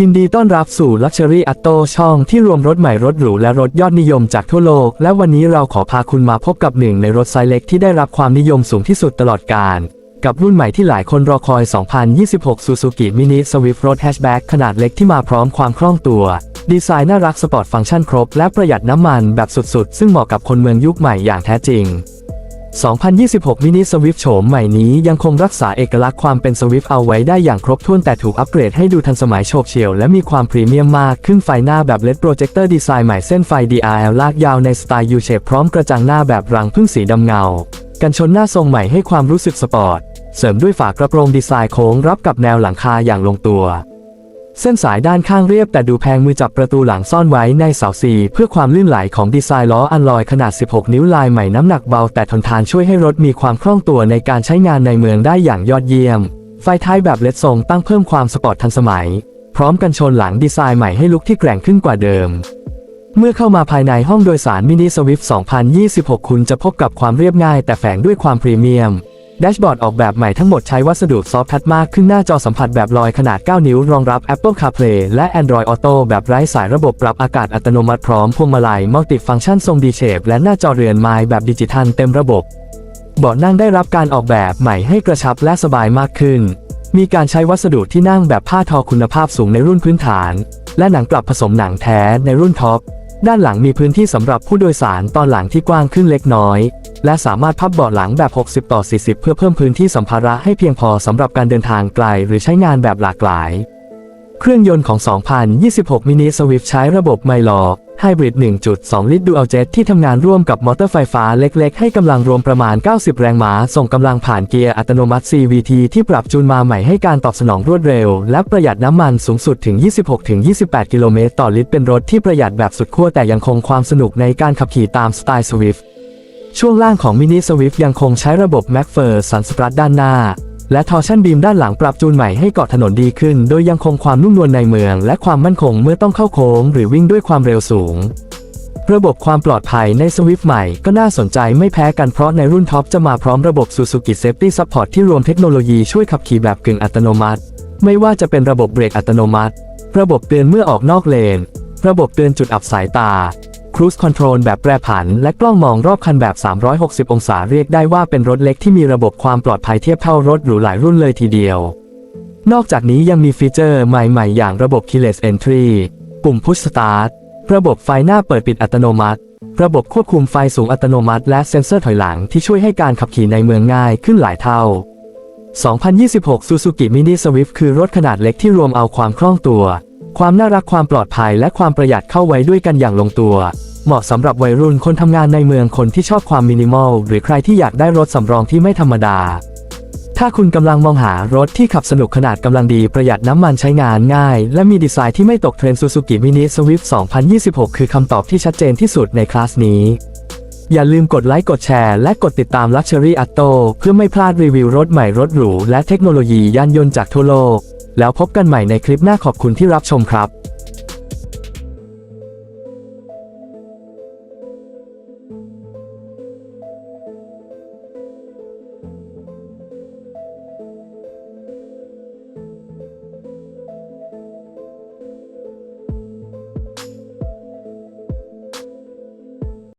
ยินดีต้อนรับสู่ Luxury Auto ช่องที่รวมรถใหม่รถหรูและรถยอดนิยมจากทั่วโลก และวันนี้เราขอพาคุณมาพบกับหนึ่งในรถไซส์เล็กที่ได้รับความนิยมสูงที่สุดตลอดกาลกับรุ่นใหม่ที่หลายคนรอคอย 2026 Suzuki Mini Swift Road Hatchback ขนาดเล็กที่มาพร้อมความคล่องตัว ดีไซน์น่ารักสปอร์ตฟังก์ชันครบ และประหยัดน้ำมันแบบสุดๆ ซึ่งเหมาะกับคนเมืองยุคใหม่อย่างแท้จริง 2026มินิสวิฟโฉมใหม่นี้ยังคงรักษาเอกลักษณ์ความเป็นสวิฟเอาไว้ได้อย่างครบถ้วนแต่ถูกอัปเกรดให้ดูทันสมัยโฉบเฉี่ยวและมีความพรีเมียมมากขึ้นไฟหน้าแบบ LED โปรเจคเตอร์ดีไซน์ใหม่เส้นไฟ DRL ลากยาวในสไตล์ U shape พร้อมกระจังหน้าแบบรังพึ่งสีดำเงา กันชนหน้าทรงใหม่ให้ความรู้สึกสปอร์ต เสริมด้วยฝากระโปรงดีไซน์โค้งรับกับแนวหลังคาอย่างลงตัว เส้นสายด้านข้างเรียบแต่ดูแพงมือจับประตูหลังซ่อนไว้ในเสาสี่เพื่อความลื่นไหลของดีไซน์ล้ออันลอยขนาด 16 นิ้วลายใหม่น้ำหนักเบาแต่ทนทานช่วยให้รถมีความคล่องตัวในการใช้งานในเมืองได้อย่างยอดเยี่ยม ไฟท้ายแบบเลดทรงตั้งเพิ่มความสปอร์ตทันสมัย พร้อมกันชนหลังดีไซน์ใหม่ให้ลุกที่แกร่งขึ้นกว่าเดิม เมื่อเข้ามาภายในห้องโดยสารมินิสวิฟต์2026 คุณจะพบกับความเรียบง่ายแต่แฝงด้วยความพรีเมียม แดชบอร์ดออกแบบใหม่ทั้งหมดใช้วัสดุซอฟต์ทัชมากขึ้นหน้าจอสัมผัสแบบลอยขนาด 9 นิ้ว รองรับ Apple CarPlay และ Android Auto แบบไร้สายระบบปรับอากาศอัตโนมัติพร้อมพวงมาลัยมัลติฟังก์ชันทรงดีเชฟและหน้าจอเรือนไม้แบบดิจิทัลเต็มระบบเบาะนั่งได้รับการออกแบบใหม่ให้กระชับและสบายมากขึ้น มีการใช้วัสดุที่นั่งแบบผ้าทอคุณภาพสูงในรุ่นพื้นฐาน และหนังกลับผสมหนังแท้ในรุ่นท็อป ด้านหลังมีพื้นที่สำหรับผู้โดยสารตอนหลังที่กว้างขึ้นเล็กน้อย และสามารถพับเบาะหลังแบบ 60 ต่อ 40 เพื่อเพิ่มพื้นที่สัมภาระให้เพียงพอสำหรับการเดินทางไกลหรือใช้งานแบบหลากหลาย เครื่องยนต์ของ 2026 Mini Swift ใช้ระบบไมลอไฮบริด 1.2 ลิตร Dual Jet ที่ทำงานร่วมกับมอเตอร์ไฟฟ้าเล็กๆ ให้กำลังรวมประมาณ 90 แรงม้า ส่งกำลังผ่านเกียร์อัตโนมัติ CVT ที่ปรับจูนมาใหม่ให้การตอบสนองรวดเร็ว และประหยัดน้ำมันสูงสุดถึง 26-28 กิโลเมตรต่อลิตร เป็นรถที่ประหยัดแบบสุดขั้วแต่ยังคงความสนุกในการขับขี่ตามสไตล์ Swift ช่วงล่างของ Mini Swift ยังคงใช้ระบบ m a c p h e r สันสปรัดด้านหน้า และทอร์ชันบีมด้านหลังปรับจูนใหม่ให้เกาะถนนดีขึ้น โดยยังคงความนุ่มนวลในเมือง และความมั่นคงเมื่อต้องเข้าโค้งหรือวิ่งด้วยความเร็วสูง ระบบความปลอดภัยใน Swift ใหม่ก็น่าสนใจไม่แพ้กันเพราะในรุ่นท็อปจะมาพร้อมระบบ Suzuki Safety Support ที่รวมเทคโนโลยีช่วยขับขี่แบบกึ่งอัตโนมัติ ไม่ว่าจะเป็นระบบเบรกอัตโนมัติ ระบบเตือนเมื่อออกนอกเลน ระบบเตือนจุดอับสายตา Cruise Control แบบแปรผัน และกล้องมองรอบคันแบบ 360 องศาเรียกได้ว่าเป็นรถเล็กที่มีระบบความปลอดภัยเทียบเท่ารถหรูหลายรุ่นเลยทีเดียว นอกจากนี้ยังมีฟีเจอร์ใหม่ๆ อย่างระบบ Keyless Entry ปุ่ม Push Start ระบบไฟหน้าเปิดปิดอัตโนมัติ ระบบควบคุมไฟสูงอัตโนมัติ และเซ็นเซอร์ถอยหลังที่ช่วยให้การขับขี่ในเมืองง่ายขึ้นหลายเท่า 2026 Suzuki Mini Swift คือรถขนาดเล็กที่รวมเอาความคล่องตัว ความน่ารักความปลอดภัยและความประหยัดเข้าไว้ด้วยกันอย่างลงตัว เหมาะสำหรับวัยรุ่นคนทำงานในเมืองคนที่ชอบความมินิมอล หรือใครที่อยากได้รถสำรองที่ไม่ธรรมดา ถ้าคุณกำลังมองหารถที่ขับสนุกขนาดกำลังดีประหยัดน้ำมันใช้งานง่าย และมีดีไซน์ที่ไม่ตกเทรนด์ Suzuki Mini Swift 2026 คือคำตอบที่ชัดเจนที่สุดในคลาสนี้อย่าลืมกดไลค์กดแชร์และกดติดตาม Luxury Auto เพื่อไม่พลาดรีวิวรถใหม่รถหรูและเทคโนโลยียานยนต์จากทั่วโลก แล้วพบกันใหม่ในคลิปหน้าขอบคุณที่รับชมครับ